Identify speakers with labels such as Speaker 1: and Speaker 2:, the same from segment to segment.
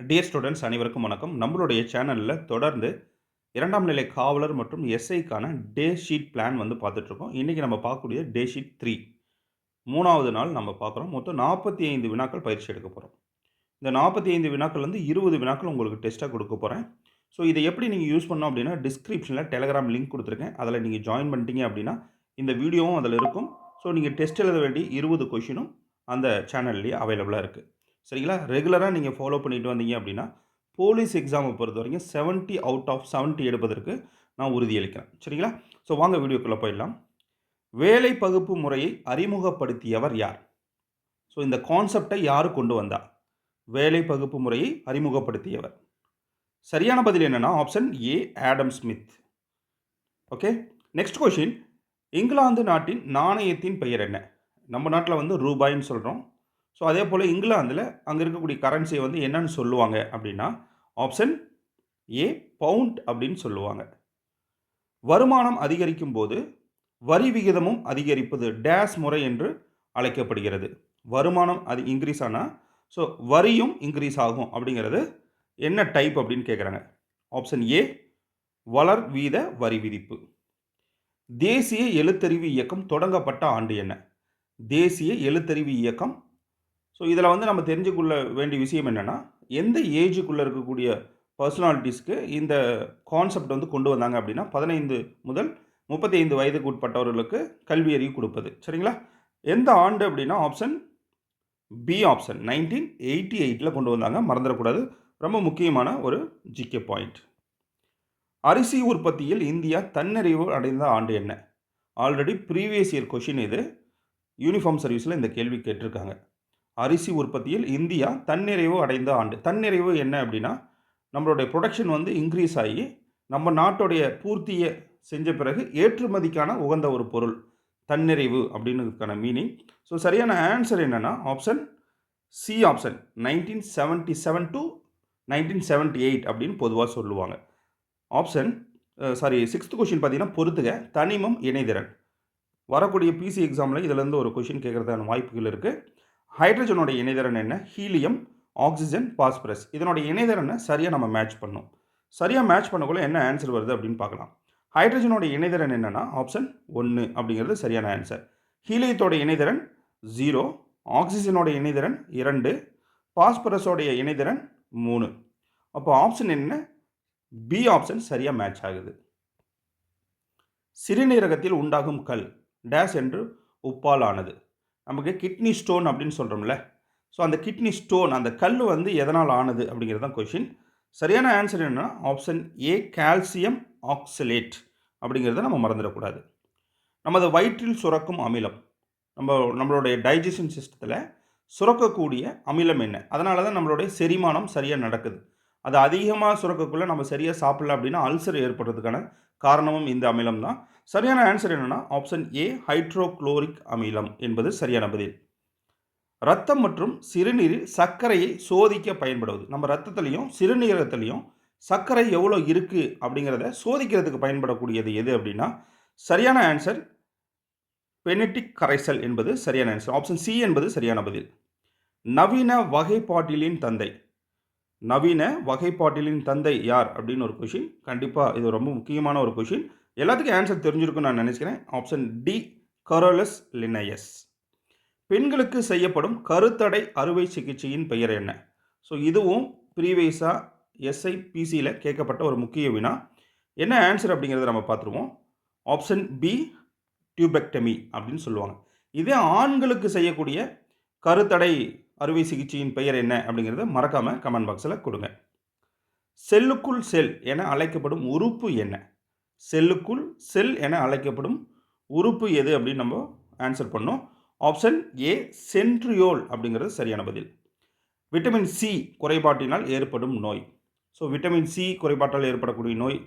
Speaker 1: Dear students அனைவருக்கும் வணக்கம். நம்மளுடைய சேனலில் தொடர்ந்து இரண்டாம் நிலை காவலர் மற்றும் எஸ்ஐக்கான டே ஷீட் பிளான் வந்து பார்த்துட்ருக்கோம். இன்றைக்கி நம்ம பார்க்கக்கூடிய டே ஷீட் த்ரீ மூணாவது நாள் நம்ம பார்க்குறோம். மொத்தம் நாற்பத்தி ஐந்து வினாக்கள் பயிற்சி எடுக்க போகிறோம் இந்த நாற்பத்தி ஐந்து வினாக்கள் வந்து இருபது வினாக்கள் உங்களுக்கு டெஸ்ட்டாக கொடுக்க போகிறேன் ஸோ இதை எப்படி நீங்கள் யூஸ் பண்ணோம் அப்படின்னா டிஸ்கிரிப்ஷனில் டெலகிராம் லிங்க் கொடுத்துருக்கேன். அதில் நீங்கள் ஜாயின் பண்ணிட்டீங்க அப்படின்னா இந்த வீடியோவும் அதில் இருக்கும். ஸோ நீங்கள் டெஸ்ட் எழுத வேண்டிய இருபது கொஷினும் அந்த சேனல்லேயே அவைலபிளாக இருக்குது சரிங்களா? ரெகுலராக நீங்கள் ஃபாலோ பண்ணிட்டு வந்தீங்க அப்படின்னா போலீஸ் எக்ஸாமை பொறுத்த வரைக்கும் செவன்ட்டி அவுட் ஆஃப் 70 எடுப்பதற்கு நான் உறுதியளிக்கிறேன். சரிங்களா? ஸோ வாங்க வீடியோக்குள்ளே போயிடலாம். வேலை பகுப்பு முறையை அறிமுகப்படுத்தியவர் யார்? ஸோ இந்த கான்செப்டை யார் கொண்டு வந்தா? வேலை பகுப்பு முறையை அறிமுகப்படுத்தியவர். சரியான பதில் என்னன்னா option A Adam Smith okay next question England நாட்டின் நாணயத்தின் பெயர் என்ன? நம்ம நாட்டில் வந்து ரூபாய்ன்னு சொல்கிறோம் ஸோ அதே போல் இங்கிலாந்தில் அங்கே இருக்கக்கூடிய கரன்சியை வந்து என்னன்னு சொல்லுவாங்க அப்படின்னா ஆப்ஷன் ஏ பவுண்ட் அப்படின்னு சொல்லுவாங்க. வருமானம் அதிகரிக்கும் போது வரி விகிதமும் அதிகரிப்பது டேஸ் முறை என்று அழைக்கப்படுகிறது. வருமானம் அது இன்க்ரீஸ் ஆனால் ஸோ வரியும் இன்க்ரீஸ் ஆகும் அப்படிங்கிறது என்ன டைப் அப்படின்னு கேட்குறாங்க ஆப்ஷன் ஏ வளர் வீத வரி விதிப்பு. தேசிய எழுத்தறிவு இயக்கம் தொடங்கப்பட்ட ஆண்டு என்ன? தேசிய எழுத்தறிவு இயக்கம் ஸோ இதில் வந்து நம்ம தெரிஞ்சுக்கொள்ள வேண்டிய விஷயம் என்னென்னா எந்த ஏஜுக்குள்ளே இருக்கக்கூடிய பர்சனாலிட்டிஸ்க்கு இந்த கான்செப்ட் வந்து கொண்டு வந்தாங்க அப்படின்னா பதினைந்து முதல் முப்பத்தி ஐந்து வயதுக்கு உட்பட்டவர்களுக்கு கல்வி அறிவு கொடுப்பது. சரிங்களா? எந்த ஆண்டு அப்படின்னா option B option nineteen eighty எயிட்டில் கொண்டு வந்தாங்க. மறந்துடக்கூடாது. ரொம்ப முக்கியமான ஒரு ஜிகே பாயிண்ட் அரிசி உற்பத்தியில் இந்தியா தன்னிறைவு அடைந்த ஆண்டு என்ன? ஆல்ரெடி ப்ரீவியஸ் இயர் கொஷின் இது. யூனிஃபார்ம் சர்வீஸில் இந்த கேள்வி கேட்டிருக்காங்க. அரிசி உற்பத்தியில் இந்தியா தன்னிறைவு அடைந்த ஆண்டு. தன்னிறைவு என்ன அப்படின்னா நம்மளுடைய ப்ரொடக்ஷன் வந்து இன்க்ரீஸ் ஆகி நம்ம நாட்டுடைய பூர்த்தியை செஞ்ச பிறகு ஏற்றுமதிக்கான உகந்த ஒரு பொருள் தன்னிறைவு அப்படின்னுக்கான மீனிங் ஸோ சரியான ஆன்சர் என்னென்னா option C option nineteen seventy seven to nineteen seventy eight அப்படின்னு பொதுவாக சொல்லுவாங்க. ஆப்ஷன் சாரி சிக்ஸ்த் கொஷின் பார்த்தீங்கன்னா பொறுத்துக தனிமம் இணைதிறன். வரக்கூடிய பிசி எக்ஸாமில் இதிலேருந்து ஒரு கொஷின் கேட்குறதான வாய்ப்புகள் இருக்குது ஹைட்ரஜனோட இணைதிறன் என்ன? ஹீலியம் ஆக்சிஜன் பாஸ்பரஸ் இதனோட இணைதரனை சரியாக நம்ம மேட்ச் பண்ணோம் சரியாக மேட்ச் பண்ணக்குள்ள என்ன ஆன்சர் வருது அப்படின்னு பார்க்கலாம். ஹைட்ரஜனோட இணைதிறன் என்னென்னா ஆப்ஷன் ஒன்று அப்படிங்கிறது சரியான ஆன்சர் ஹீலியத்தோட இணைதிறன் ஜீரோ ஆக்சிஜனோட இணைதிறன் இரண்டு பாஸ்பரஸோடைய இணைதிறன் மூணு. அப்போ ஆப்ஷன் என்ன? பி ஆப்ஷன் சரியாக மேட்ச் ஆகுது. சிறுநீரகத்தில் உண்டாகும் கல் டேஷ் என்று உப்பால் ஆனது. நமக்கு கிட்னி ஸ்டோன் அப்படின்னு சொல்கிறோம்ல ஸோ அந்த கிட்னி ஸ்டோன் அந்த கல் வந்து எதனால் ஆனது அப்படிங்கிறது தான் கொஷின் சரியான ஆன்சர் என்னென்னா ஆப்ஷன் ஏ கால்சியம் ஆக்சலேட் அப்படிங்கிறத நம்ம மறந்துடக்கூடாது. நமது வயிற்றில் சுரக்கும் அமிலம் நம்ம நம்மளுடைய டைஜஷன் சிஸ்டத்தில் சுரக்கக்கூடிய அமிலம் என்ன? அதனால தான் நம்மளுடைய செரிமானம் சரியாக நடக்குது. அது அதிகமாக சுரக்கக்குள்ளே நம்ம சரியாக சாப்பிடல அப்படின்னா அல்சர் ஏற்படுறதுக்கான காரணமும் இந்த அமிலம் தான். சரியான ஆன்சர் என்னென்னா ஆப்ஷன் ஏ ஹைட்ரோக்ளோரிக் அமிலம் என்பது சரியான பதில். ரத்தம் மற்றும் சிறுநீரில் சர்க்கரையை சோதிக்க பயன்படுவது. நம்ம ரத்தத்துலேயும் சிறுநீரகத்துலேயும் சர்க்கரை எவ்வளோ இருக்குது அப்படிங்கிறத சோதிக்கிறதுக்கு பயன்படக்கூடியது எது அப்படின்னா சரியான ஆன்சர் பெனட்டிக் கரைசல் என்பது சரியான ஆன்சர் ஆப்ஷன் சி என்பது சரியான பதில். நவீன வகைப்பாட்டிலின் தந்தை. நவீன வகைப்பாட்டிலின் தந்தை யார் அப்படின்னு ஒரு கொஷின் கண்டிப்பாக இது ரொம்ப முக்கியமான ஒரு கொஷின் எல்லாத்துக்கும் ஆன்சர் தெரிஞ்சிருக்கும்னு நான் நினைக்கிறேன் ஆப்ஷன் டி கரோலஸ் லினயஸ் பெண்களுக்கு செய்யப்படும் கருத்தடை அறுவை சிகிச்சையின் பெயர் என்ன? ஸோ இதுவும் ப்ரீவியஸாக எஸ்ஐபிசியில் கேட்கப்பட்ட ஒரு முக்கிய வினா. என்ன ஆன்சர் அப்படிங்கிறத நம்ம பார்த்துருவோம். ஆப்ஷன் பி டியூபெக்டமி அப்படின்னு சொல்லுவாங்க. இதே ஆண்களுக்கு செய்யக்கூடிய கருத்தடை அறுவை சிகிச்சையின் பெயர் என்ன அப்படிங்கிறத மறக்காமல் கமெண்ட் பாக்ஸில் கொடுங்க. செல்லுக்குள் செல் என அழைக்கப்படும் உறுப்பு என்ன? செல்லுக்குள் செல் என அழைக்கப்படும் உறுப்பு எது அப்படின்னு நம்ம ஆன்சர் பண்ணோம். ஆப்ஷன் ஏ சென்ட்ரியோல் அப்படிங்கிறது சரியான பதில். விட்டமின் சி குறைபாட்டினால் ஏற்படும் நோய். ஸோ விட்டமின் சி குறைபாட்டால் ஏற்படக்கூடிய நோய்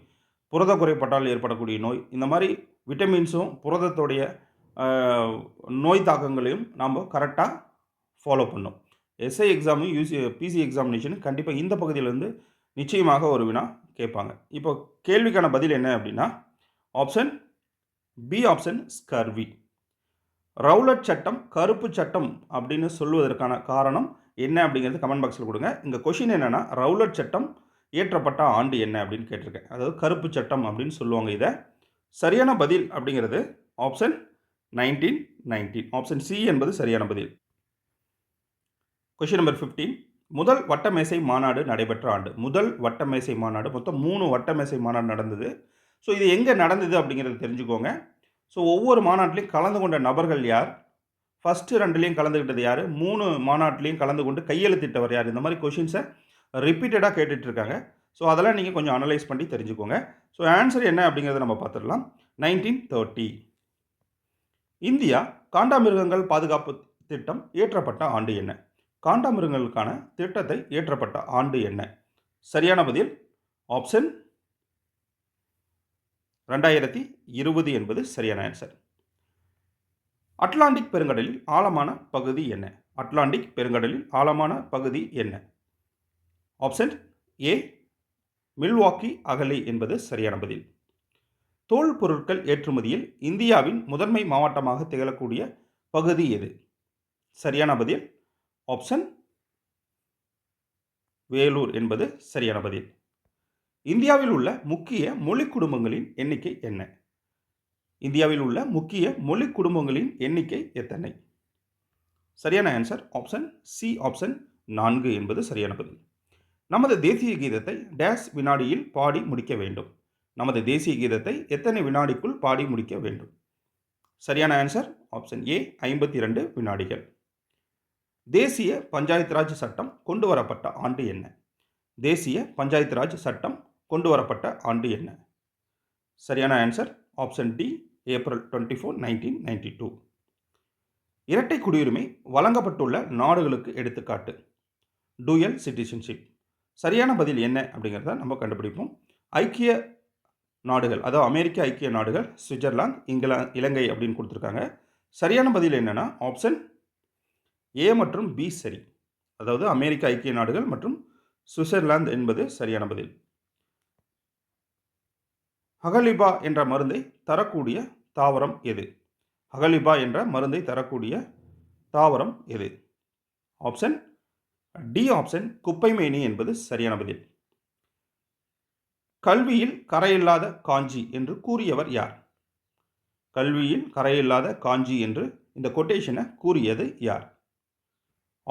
Speaker 1: புரத குறைபாட்டால் ஏற்படக்கூடிய நோய் இந்த மாதிரி விட்டமின்ஸும் புரதத்துடைய நோய் தாக்கங்களையும் நாம் கரெக்டாக ஃபாலோ பண்ணும். எஸ்ஐ எக்ஸாமும் யூசி பிசி எக்ஸாமினேஷன் கண்டிப்பாக இந்த பகுதியிலேருந்து நிச்சயமாக ஒரு வினா கேட்பாங்க. இப்போ கேள்விக்கான பதில் என்ன அப்படின்னா option B option scurvy Rowlatt சட்டம் கருப்பு சட்டம் அப்படின்னு சொல்வதற்கான காரணம் என்ன அப்படிங்கிறது கமெண்ட் பாக்ஸில் கொடுங்க. இங்கே கொஷின் என்னென்னா ரவுலட் சட்டம் இயற்றப்பட்ட ஆண்டு என்ன அப்படின்னு கேட்டிருக்கேன். அதாவது கருப்பு சட்டம் அப்படின்னு சொல்லுவாங்க இதை. சரியான பதில் அப்படிங்கிறது option nineteen nineteen option C என்பது சரியான பதில். கொஷின் நம்பர் ஃபிஃப்டீன் முதல் வட்டமேசை மாநாடு நடைபெற்ற ஆண்டு. முதல் வட்டமேசை மாநாடு. மொத்தம் மூணு வட்டமேசை மாநாடு நடந்தது. ஸோ இது எங்கே நடந்தது அப்படிங்கிறத தெரிஞ்சுக்கோங்க. ஸோ ஒவ்வொரு மாநாட்டிலையும் கலந்து கொண்ட நபர்கள் யார்? ஃபஸ்ட்டு ரெண்டுலேயும் கலந்துக்கிட்டது யார்? மூணு மாநாட்டிலையும் கலந்து கொண்டு கையெழுத்திட்டவர் யார்? இந்த மாதிரி கொஷின்ஸை ரிப்பீட்டடாக கேட்டுட்ருக்காங்க. ஸோ அதெல்லாம் நீங்கள் கொஞ்சம் அனலைஸ் பண்ணி தெரிஞ்சுக்கோங்க. ஸோ ஆன்சர் என்ன அப்படிங்கிறத நம்ம பார்த்துடலாம் நைன்டீன் தேர்ட்டி இந்தியா காண்டாமிருகங்கள் பாதுகாப்பு திட்டம் இயற்றப்பட்ட ஆண்டு என்ன? காண்டாமிருகங்களுக்கான திட்டத்தை இயற்றப்பட்ட ஆண்டு என்ன? சரியான பதில் ஆப்ஷன் ரெண்டாயிரத்தி இருபது என்பது சரியான ஆன்சர் அட்லாண்டிக் பெருங்கடலில் ஆழமான பகுதி என்ன? அட்லாண்டிக் பெருங்கடலில் ஆழமான பகுதி என்ன? ஆப்ஷன் ஏ மில்வாக்கி அகலி என்பது சரியான பதில். தோல் பொருட்கள் ஏற்றுமதியில் இந்தியாவின் முதன்மை மாவட்டமாக திகழக்கூடிய பகுதி எது? சரியான பதில் ஆப்ஷன் வேலூர் என்பது சரியான பதில். இந்தியாவில் உள்ள முக்கிய மொழி குடும்பங்களின் எண்ணிக்கை என்ன? இந்தியாவில் உள்ள முக்கிய மொழி குடும்பங்களின் எண்ணிக்கை எத்தனை? சரியான ஆன்சர் ஆப்ஷன் சி ஆப்ஷன் நான்கு என்பது சரியான பதில். நமது தேசிய கீதத்தை டேஷ் வினாடியில் பாடி முடிக்க வேண்டும். நமது தேசிய கீதத்தை எத்தனை வினாடிக்குள் பாடி முடிக்க வேண்டும்? சரியான ஆன்சர் ஆப்ஷன் ஏ ஐம்பத்தி ரெண்டு வினாடிகள். தேசிய பஞ்சாயத்து ராஜ் சட்டம் கொண்டு வரப்பட்ட ஆண்டு என்ன? தேசிய பஞ்சாயத்து ராஜ் சட்டம் கொண்டு வரப்பட்ட ஆண்டு என்ன? சரியான answer option D April twenty four nineteen ninety two இரட்டை குடியுரிமை வழங்கப்பட்டுள்ள நாடுகளுக்கு எடுத்துக்காட்டு. டூயல் சிட்டிசன்ஷிப் சரியான பதில் என்ன அப்படிங்கிறத நம்ம கண்டுபிடிப்போம். ஐக்கிய நாடுகள் அதாவது அமெரிக்க ஐக்கிய நாடுகள் சுவிட்சர்லாந்து இங்கிலா இலங்கை அப்படின்னு கொடுத்துருக்காங்க. சரியான பதில் என்னென்னா ஆப்ஷன் ஏ மற்றும் பி சரி. அதாவது அமெரிக்க ஐக்கிய நாடுகள் மற்றும் சுவிட்சர்லாந்து என்பது சரியான பதில். அகலிபா என்ற மருந்தை தரக்கூடிய தாவரம் எது? அகலிபா என்ற மருந்தை தரக்கூடிய தாவரம் எது? ஆப்ஷன் டி ஆப்ஷன் குப்பைமேனி என்பது சரியான பதில். கல்வியில் கரையில்லாத காஞ்சி என்று கூறியவர் யார்? கல்வியில் கரையில்லாத காஞ்சி என்று இந்த கொட்டேஷனை கூறியது யார்?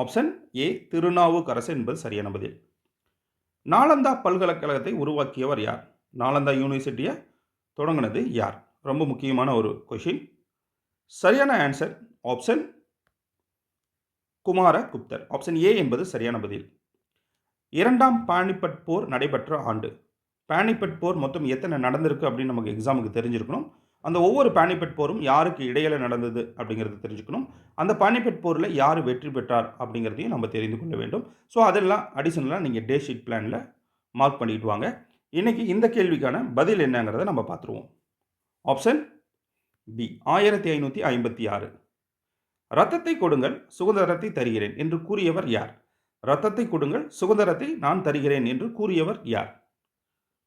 Speaker 1: ஆப்ஷன் ஏ திருநாவுக்கரசு என்பது சரியான பதில். நாலந்தா பல்கலைக்கழகத்தை உருவாக்கியவர் யார்? நாலந்தா யூனிவர்சிட்டியை தொடங்கினது யார்? ரொம்ப முக்கியமான ஒரு கொஷின் சரியான ஆன்சர் ஆப்ஷன் குமார குப்தர் ஆப்ஷன் ஏ என்பது சரியான பதில். இரண்டாம் பானிபட் போர் நடைபெற்ற ஆண்டு. பானிபட் போர் மொத்தம் எத்தனை நடந்திருக்கு அப்படின்னு நமக்கு எக்ஸாமுக்கு தெரிஞ்சிருக்கணும். அந்த ஒவ்வொரு பானிபட் போரும் யாருக்கு இடையில நடந்தது அப்படிங்கிறத தெரிஞ்சுக்கணும். அந்த பானிபட் போரில் யார் வெற்றி பெற்றார் அப்படிங்கிறதையும் நம்ம தெரிந்து கொள்ள வேண்டும். ஸோ அதெல்லாம் அடிஷனலாக நீங்கள் டே ஷீட் பிளானில் மார்க் பண்ணிட்டு வாங்க. இன்றைக்கி இந்த கேள்விக்கான பதில் என்னங்கிறத நம்ம பார்த்துருவோம். ஆப்ஷன் பி ஆயிரத்தி ஐநூற்றி ஐம்பத்தி ஆறு. ரத்தத்தை கொடுங்கள் சுதந்திரத்தை தருகிறேன் என்று கூறியவர் யார்? ரத்தத்தை கொடுங்கள் சுதந்திரத்தை நான் தருகிறேன் என்று கூறியவர் யார்?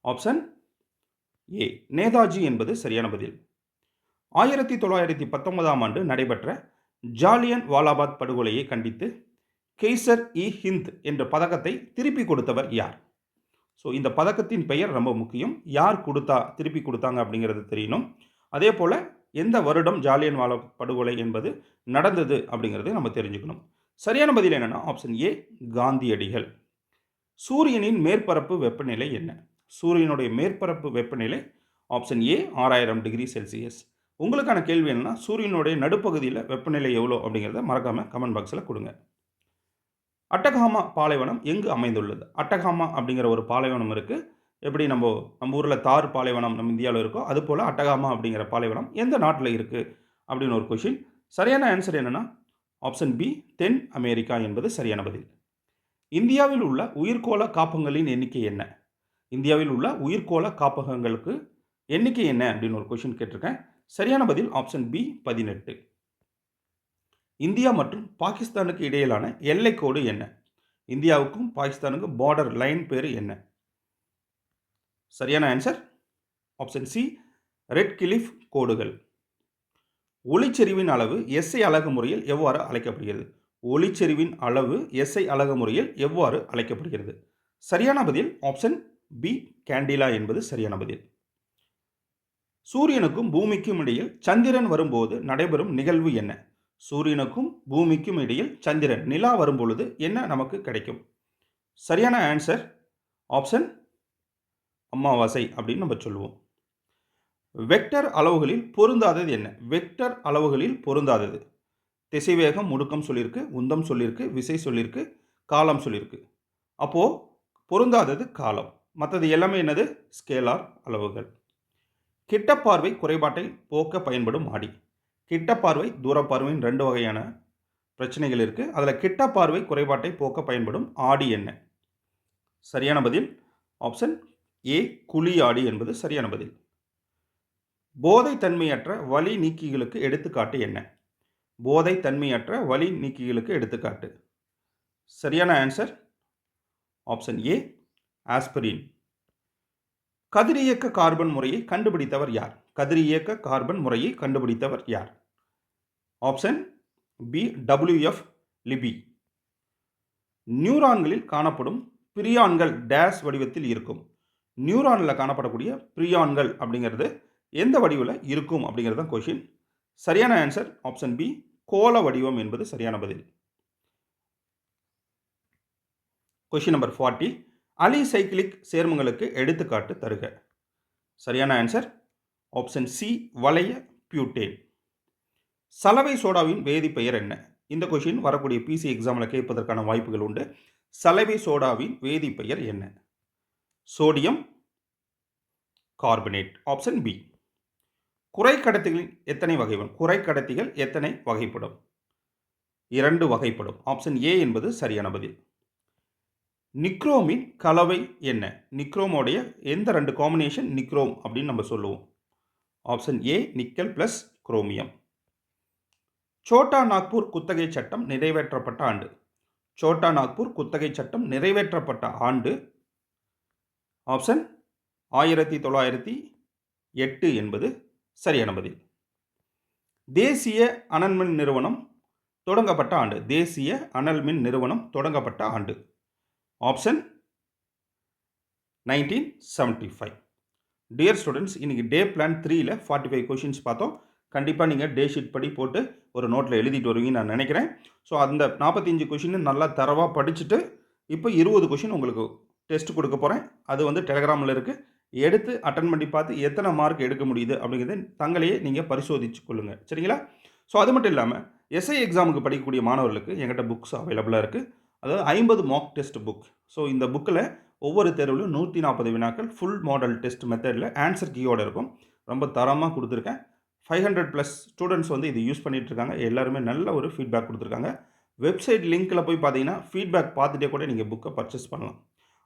Speaker 1: ஆப்ஷன் ஏ நேதாஜி என்பது சரியான பதில். ஆயிரத்தி தொள்ளாயிரத்தி பத்தொன்பதாம் ஆண்டு நடைபெற்ற ஜாலியன் வாலாபாத் படுகொலையை கண்டித்து கெய்சர் இ ஹிந்த் என்ற பதக்கத்தை திருப்பி கொடுத்தவர் யார்? ஸோ இந்த பதக்கத்தின் பெயர் ரொம்ப முக்கியம். யார் கொடுத்தா திருப்பி கொடுத்தாங்க அப்படிங்கிறது தெரியணும். அதே போல் எந்த வருடம் ஜாலியன் வாலா படுகொலை என்பது நடந்தது அப்படிங்கிறது நம்ம தெரிஞ்சுக்கணும். சரியான பதில் என்னென்னா ஆப்ஷன் ஏ காந்தியடிகள். சூரியனின் மேற்பரப்பு வெப்பநிலை என்ன? சூரியனுடைய மேற்பரப்பு வெப்பநிலை ஆப்ஷன் ஏ ஆறாயிரம் டிகிரி செல்சியஸ் உங்களுக்கான கேள்வி என்னென்னா சூரியனுடைய நடுப்பகுதியில் வெப்பநிலை எவ்வளோ அப்படிங்கிறத மறக்காமல் கமெண்ட் பாக்ஸில் கொடுங்க. அட்டகாமா பாலைவனம் எங்கு அமைந்துள்ளது? அட்டகாமா அப்படிங்கிற ஒரு பாலைவனம் இருக்குது எப்படி நம்ம நம்ம ஊரில் தார் பாலைவனம் நம்ம இந்தியாவில் இருக்கோ அது போல் அட்டகாமா அப்படிங்கிற பாலைவனம் எந்த நாட்டில் இருக்குது அப்படின்னு ஒரு கொஷின் சரியான ஆன்சர் என்னென்னா ஆப்ஷன் பி தென் அமெரிக்கா என்பது சரியான பதில். இந்தியாவில் உள்ள உயிர்கோள காப்பகங்களின் எண்ணிக்கை என்ன? இந்தியாவில் உள்ள உயிர்கோள காப்பகங்களுக்கு எண்ணிக்கை என்ன? அப்படின்னு ஒரு கொஷின் கேட்டிருக்கேன். சரியான பதில் ஆப்ஷன் பி பதினெட்டு. இந்தியா மற்றும் பாகிஸ்தானுக்கு இடையிலான எல்லை கோடு என்ன? இந்தியாவுக்கும் பாகிஸ்தானுக்கும் பார்டர் லைன் பேர் என்ன? சரியான answer option C Radcliffe கோடுகள். ஒளிச்செறிவின் அளவு எஸ்ஐ அழகு முறையில் எவ்வாறு அழைக்கப்படுகிறது? ஒளிச்செறிவின் அளவு எஸ்ஐ அலகு முறையில் எவ்வாறு அழைக்கப்படுகிறது? சரியான பதில் ஆப்ஷன் பி கேண்டிலா என்பது சரியான பதில். சூரியனுக்கும் பூமிக்கும் இடையில் சந்திரன் வரும்போது நடைபெறும் நிகழ்வு என்ன? சூரியனுக்கும் பூமிக்கும் இடையில் சந்திரன் நிலா வரும்பொழுது என்ன நமக்கு கிடைக்கும்? சரியான ஆன்சர் ஆப்ஷன் அமாவாசை அப்படின்னு நம்ம சொல்லுவோம். வெக்டர் அளவுகளில் பொருந்தாதது என்ன? வெக்டர் அளவுகளில் பொருந்தாதது. திசைவேகம் முடுக்கம் சொல்லியிருக்கு உந்தம் சொல்லியிருக்கு விசை சொல்லியிருக்கு காலம் சொல்லியிருக்கு அப்போது பொருந்தாதது காலம். மற்றது எல்லாமே என்னது? ஸ்கேலார் அளவுகள். கிட்டப்பார்வை குறைபாட்டை போக்க பயன்படும் ஆடி. கிட்டப்பார்வை தூரப்பார்வையின் ரெண்டு வகையான பிரச்சனைகள் இருக்குது அதில் கிட்டப்பார்வை குறைபாட்டை போக்க பயன்படும் ஆடி என்ன? சரியான பதில்? ஆப்ஷன் ஏ குழி ஆடி என்பது சரியான பதில். போதை தன்மையற்ற வலி நீக்கிகளுக்கு எடுத்துக்காட்டு என்ன? போதை தன்மையற்ற வலி நீக்கிகளுக்கு எடுத்துக்காட்டு. சரியான ஆன்சர்? Option A aspirin. கதிரியக்க கார்பன் முறையை கண்டுபிடித்தவர் யார்? கதிரியக்க கார்பன் முறையை கண்டுபிடித்தவர் யார்? Option B WF Libby. நியூரான்களில் காணப்படும் பிரியான்கள் டேஸ் வடிவத்தில் இருக்கும். நியூரானில் காணப்படக்கூடிய பிரியான்கள் அப்படிங்கிறது எந்த வடிவில் இருக்கும் அப்படிங்கிறது தான் கொஷின் சரியான ஆன்சர் ஆப்ஷன் பி கோல வடிவம் என்பது சரியான பதில். கொஷின் நம்பர் ஃபார்ட்டி அலிசைக்ளிக் சேர்மங்களுக்கு எடுத்துக்காட்டு தருக. சரியான ஆன்சர் ஆப்ஷன் சி வளைய பியூட்டேன் சலவை சோடாவின் வேதிப்பெயர் என்ன? இந்த கொஷின் வரக்கூடிய பிசி எக்ஸாமில் கேட்பதற்கான வாய்ப்புகள் உண்டு. சலவை சோடாவின் வேதிப்பெயர் என்ன? சோடியம் கார்பனேட் ஆப்ஷன் பி குறை குறைக்கடத்திகள் எத்தனை வகைப்படும்? குறைக்கடத்திகள் எத்தனை வகைப்படும்? இரண்டு வகைப்படும். ஆப்ஷன் ஏ என்பது சரியான பதில். நிக்ரோமின் கலவை என்ன? நிக்ரோமோடைய எந்த ரெண்டு காம்பினேஷன் நிக்ரோம் அப்படின்னு நம்ம சொல்லுவோம்? Option A nickel plus chromium Chota Nagpur குத்தகை சட்டம் நிறைவேற்றப்பட்ட ஆண்டு. சோட்டா நாக்பூர் குத்தகை சட்டம் நிறைவேற்றப்பட்ட ஆண்டு. ஆப்ஷன் ஆயிரத்தி தொள்ளாயிரத்தி எட்டு என்பது சரியான பதில். தேசிய அனல்மின் நிறுவனம் தொடங்கப்பட்ட ஆண்டு. தேசிய அனல் மின் நிறுவனம் தொடங்கப்பட்ட ஆண்டு. Option nineteen seventy five dear students இன்றைக்கி டே பிளான் த்ரீயில் ஃபார்ட்டி ஃபைவ் கொஷின்ஸ் பார்த்தோம். கண்டிப்பாக நீங்கள் டே ஷீட் படி போட்டு ஒரு நோட்டில் எழுதிட்டு வருவீங்கன்னு நான் நினைக்கிறேன். ஸோ அந்த நாற்பத்தஞ்சு கொஷின் நல்லா தரவாக படிச்சுட்டு இப்போ இருபது கொஷின் உங்களுக்கு டெஸ்ட் கொடுக்க போகிறேன் அது வந்து டெலகிராமில் இருக்குது எடுத்து அட்டன் பண்ணி பார்த்து எத்தனை மார்க் எடுக்க முடியுது அப்படிங்கிறத தங்களையே நீங்கள் பரிசோதிச்சு கொள்ளுங்கள் சரிங்களா? ஸோ அது மட்டும் இல்லாமல் எஸ்ஐ எக்ஸாமுக்கு படிக்கக்கூடிய மாணவர்களுக்கு எங்கிட்ட புக்ஸ் அவைலபிளாக இருக்குது அதாவது ஐம்பது மாக் டெஸ்ட் புக் ஸோ இந்த புக்கில் ஒவ்வொரு தேர்விலும் நூற்றி நாற்பது வினாக்கள் ஃபுல் மாடல் டெஸ்ட் மெத்தடில் ஆன்சர் கீயோடு இருக்கும். ரொம்ப தரமாக கொடுத்துருக்கேன். ஃபைவ் ஹண்ட்ரட் ப்ளஸ் ஸ்டூடெண்ட்ஸ் வந்து இது யூஸ் பண்ணிகிட்டு இருக்காங்க எல்லாருமே நல்ல ஒரு ஃபீட்பேக் கொடுத்துருக்காங்க. வெப்சைட் லிங்க்கில் போய் பார்த்தீங்கன்னா ஃபீட்பேக் பார்த்துட்டே கூட நீங்கள் புக்கை பர்ச்சேஸ் பண்ணலாம்.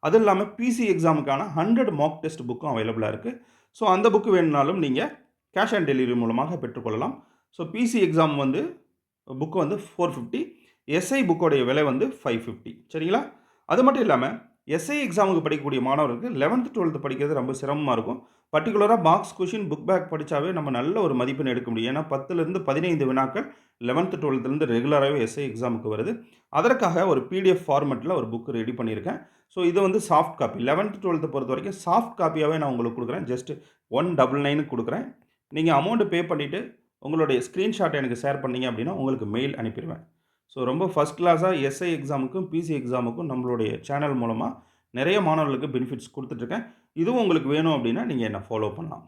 Speaker 1: அதுவும் இல்லாமல் பிசி எக்ஸாமுக்கான ஹண்ட்ரட் மாக் டெஸ்ட் புக்கும் அவைலபிளாக இருக்குது ஸோ அந்த புக்கு வேணுனாலும் நீங்கள் கேஷ் ஆன் டெலிவரி மூலமாக பெற்றுக்கொள்ளலாம். ஸோ பிசி எக்ஸாம் வந்து புக்கு வந்து ஃபோர் ஃபிஃப்டி எஸ்ஐ புக்கோடைய விலை வந்து ஃபைவ் ஃபிஃப்டி சரிங்களா? அது மட்டும் இல்லாமல் எஸ்ஐ எக்ஸாமுக்கு படிக்கக்கூடிய மாணவர்களுக்கு லெவன்த்து டுவெல்த்து படிக்கிறது ரொம்ப சிரமமாக இருக்கும். பர்டிகுலராக பாக்ஸ் கொஷின் புக் பேக் படித்தாவே நம்ம நல்ல ஒரு மதிப்பெண் எடுக்க முடியும். ஏன்னா பத்துலேருந்து பதினைந்து வினாக்கள் லெவன்த்து டுவெல்த்துலேருந்து ரெகுலராகவே எஸ்ஐ எக்ஸாமுக்கு வருது. அதற்காக ஒரு பிடிஎஃப் ஃபார்மெட்டில் ஒரு புக் ரெடி பண்ணியிருக்கேன். ஸோ இது வந்து சாஃப்ட் காப்பி லெவன்த்து டுவெல்த்து பொறுத்த வரைக்கும் சாஃப்ட் காப்பியாகவே நான் உங்களுக்கு கொடுக்குறேன். ஜஸ்ட் ஒன் டபுள் நைனுக்கு கொடுக்குறேன். நீங்கள் அமௌண்ட்டு பே பண்ணிவிட்டு உங்களுடைய ஸ்க்ரீன்ஷாட்டை எனக்கு ஷேர் பண்ணீங்க அப்படின்னா உங்களுக்கு மெயில் அனுப்பிடுவேன். ஸோ ரொம்ப ஃபஸ்ட் கிளாஸாக எஸ்ஐ எக்ஸாமுக்கும் பிசி எக்ஸாமுக்கும் நம்மளுடைய சேனல் மூலமாக நிறைய மாணவர்களுக்கு பெனிஃபிட்ஸ் கொடுத்துட்ருக்கேன் இதுவும் உங்களுக்கு வேணும் அப்படின்னா நீங்கள் என்னை ஃபாலோ பண்ணலாம்.